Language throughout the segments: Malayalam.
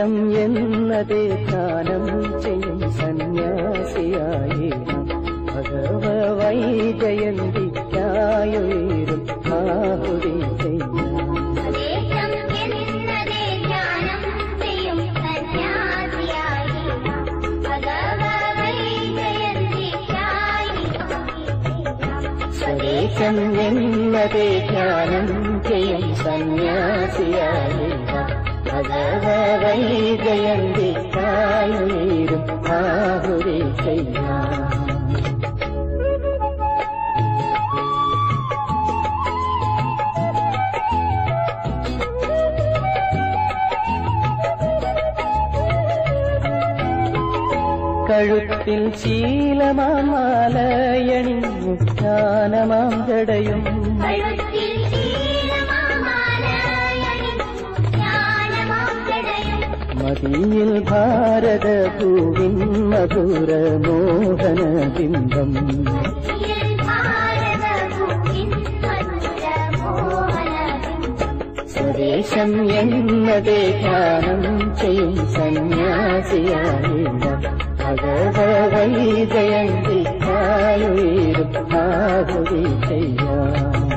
സ്വദേശം എന്നതേ ധ്യാനം ചെയ്യും സന്യാസിയായി. ഭഗവ വൈജയന്തിക്കായുയരും ആഹുതി ചെയ്യാം. സ്വദേശം എന്നതേ ധ്യാനം ചെയ്യും സന്യാസിയായി. ഭഗവൈ ജയന്തിക്കായി ആഹുരി ചെയ്യാം കഴുത്തിൽ ശീലമാലയണിഞ്ഞു ജ്ഞാനമാം ജടയും മതിയിൽ ഭാരത പൂവിൻ മധുര മോഹന ബിംബം. സ്വദേശം എന്നതേ ധ്യാനം ചെയ്യും സന്യാസിയായില്ല. ഭഗവ വൈജയന്തിക്കായുയരും ആഹുതി ചെയ്യാം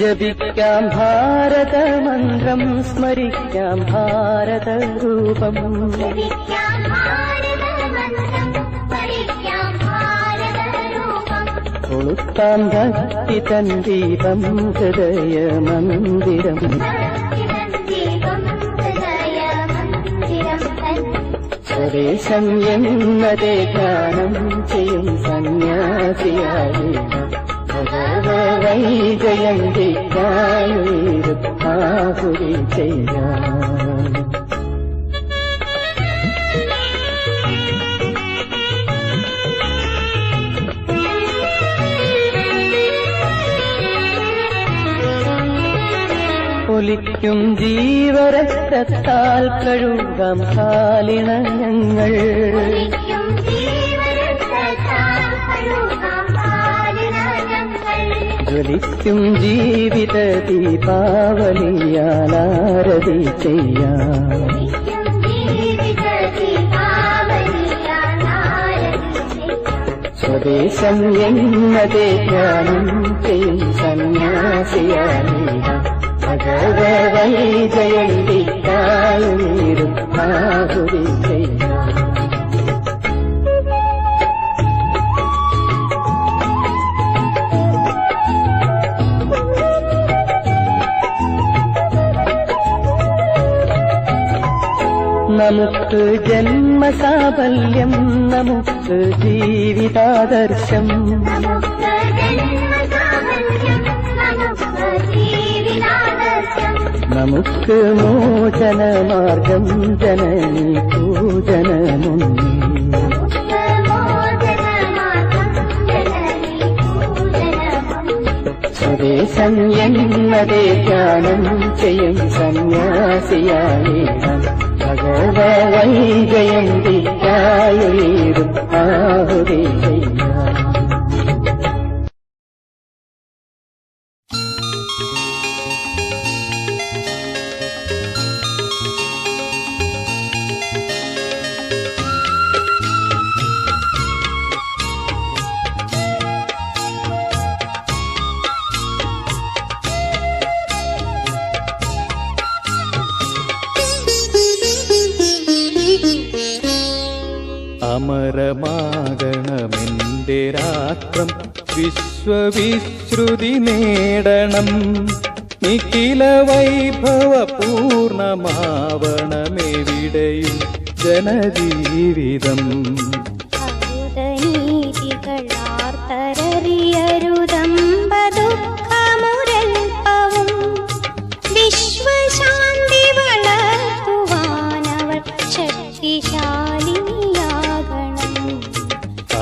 ജപിക്കാം ഭാരതമന്ത്രം സ്മരിക്കാം ഭാരതരൂപം. കൊളുത്താം ഭക്തി തൻ ദീപം ഹൃദയമന്ദിരം. സ്വദേശം എന്നതേ ധ്യാനം ചെയ്യും സന്യാസിയായി. ജീവരക്തത്താൽ കഴുകാം കാലിണങ്ങൾ ഒലിക്കും ജ്വലിക്കും ജീവിത ദീപാവലിയാലാരതി ചെയ്യാം. സ്വദേശം എന്നതേ ധ്യാനം ചെയ്യും സന്യാസിയായില്ല ഭഗവ വൈജയന്തിക്കായുയരും ആഹുതി ചെയ്യാം നമുക്ക് ജന്മസാബല്യം നമുക്ക് ജീവിതാദർശം. നമുക്ക് മോചനമാർഗം ജനനി പൂജനമുന്നേ നമുക്ക് മോചനമാർഗം ജനനി പൂജനമം സ്വദേശം എന്നതേ ധ്യാനം ചെയ്യും സന്യാസിയായി ഭഗവ വൈജയന്തിക്കായുയരും ആഹുതി ചെയ്യാം അമരമാകണമെന്റെ രാത്രം വിശ്വവിശ്രുതി നേടണം. നിഖില വൈഭവ പൂർണമാവണമെവിടെയും ജനജീവിതം. ദുഃഖമുരൽപ്പവും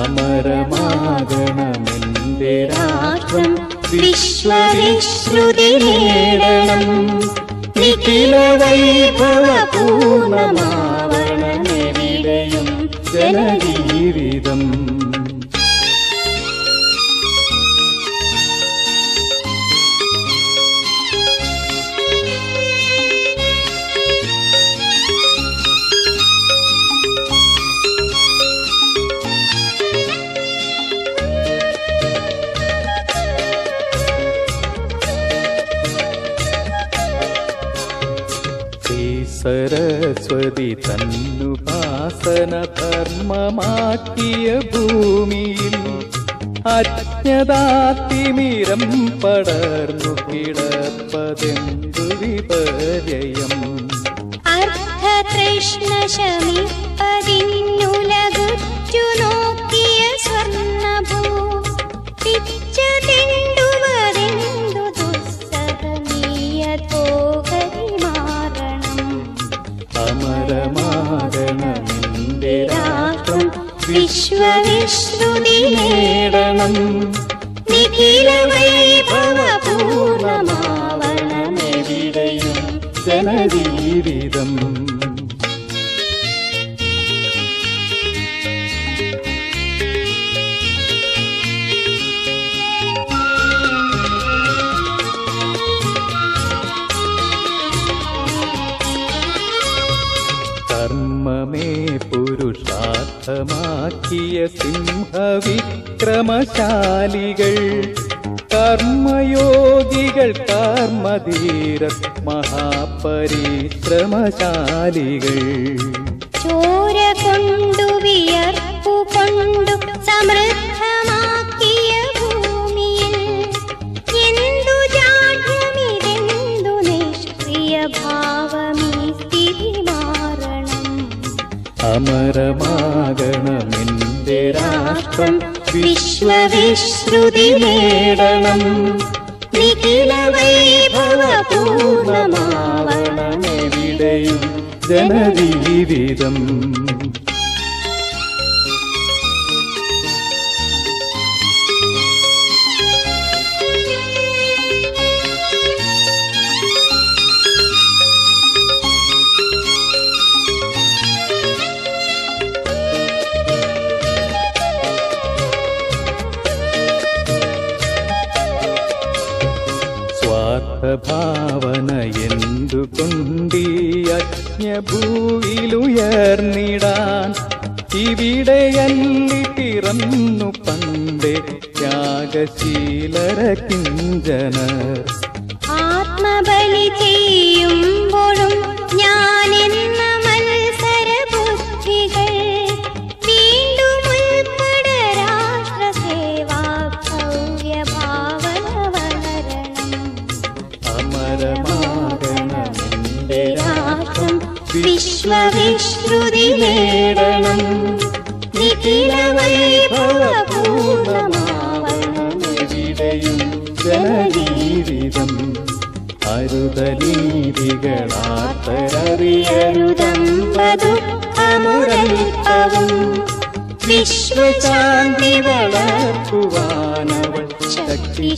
അമരമാകണമെന്റെ രാഷ്ട്രം വിശ്വവിശ്രുതി നേടണം. നിഖില വൈഭവ പൂർണമാവണമെവിടെയും ജനജീവിതം സരസ്വതി തന്നുപാസന ധർമ്മമാക്കിയ ഭൂമിയിൽ അജ്ഞതാത്തിമിരം പടർന്നു കിടപ്പതെന്തു വിപര്യം അർത്ഥതൃഷ്ണശമിപ്പതിന്നുലകുറ്റു വിശ്വവിശ്രുതി നേടണം. നിഖില വൈഭവപൂർണമാവണമെവിടെയും ജനജീവിതം. പുരുഷാർത്ഥമാക്കിയ സിംഹവിക്രമശാലികൾ കർമ്മയോഗികൾ കർമ്മധീര മഹാപരിശ്രമശാലികൾ. ചോര കൊണ്ടു വിയർപ്പു കൊണ്ടു സമൃദ്ധമാക്കിയ അമരമാകണമെന്റെ രാഷ്ട്രം വിശ്വവിശ്രുതി നേടണം. നിഖില വൈഭവപൂർണമാവണമെവിടെയും എവിടെയും ജനജീവിതം സ്വാർത്ഥഭാവന എന്തുകൊണ്ടീ അജ്ഞഭൂയിലുയർന്നിടാൻ? ഇവിടെയല്ലി പിറന്നു പണ്ടേ ത്യാഗശീലര കിഞ്ചനർ. ആത്മബലി ചെയ്യുമ്പോഴും വിശ്വവിശ്രുതി നേടണം. നിഖില വൈഭവപൂർണമാവണമെവിടെയും ജനജീവിതം അരുതനീതികളാത്തരറിയരുതം ദുഃഖമുരൽപ്പവും വിശ്വചാന്തി വളർത്തുവാനവൾ ശക്തിശാലിയാകണം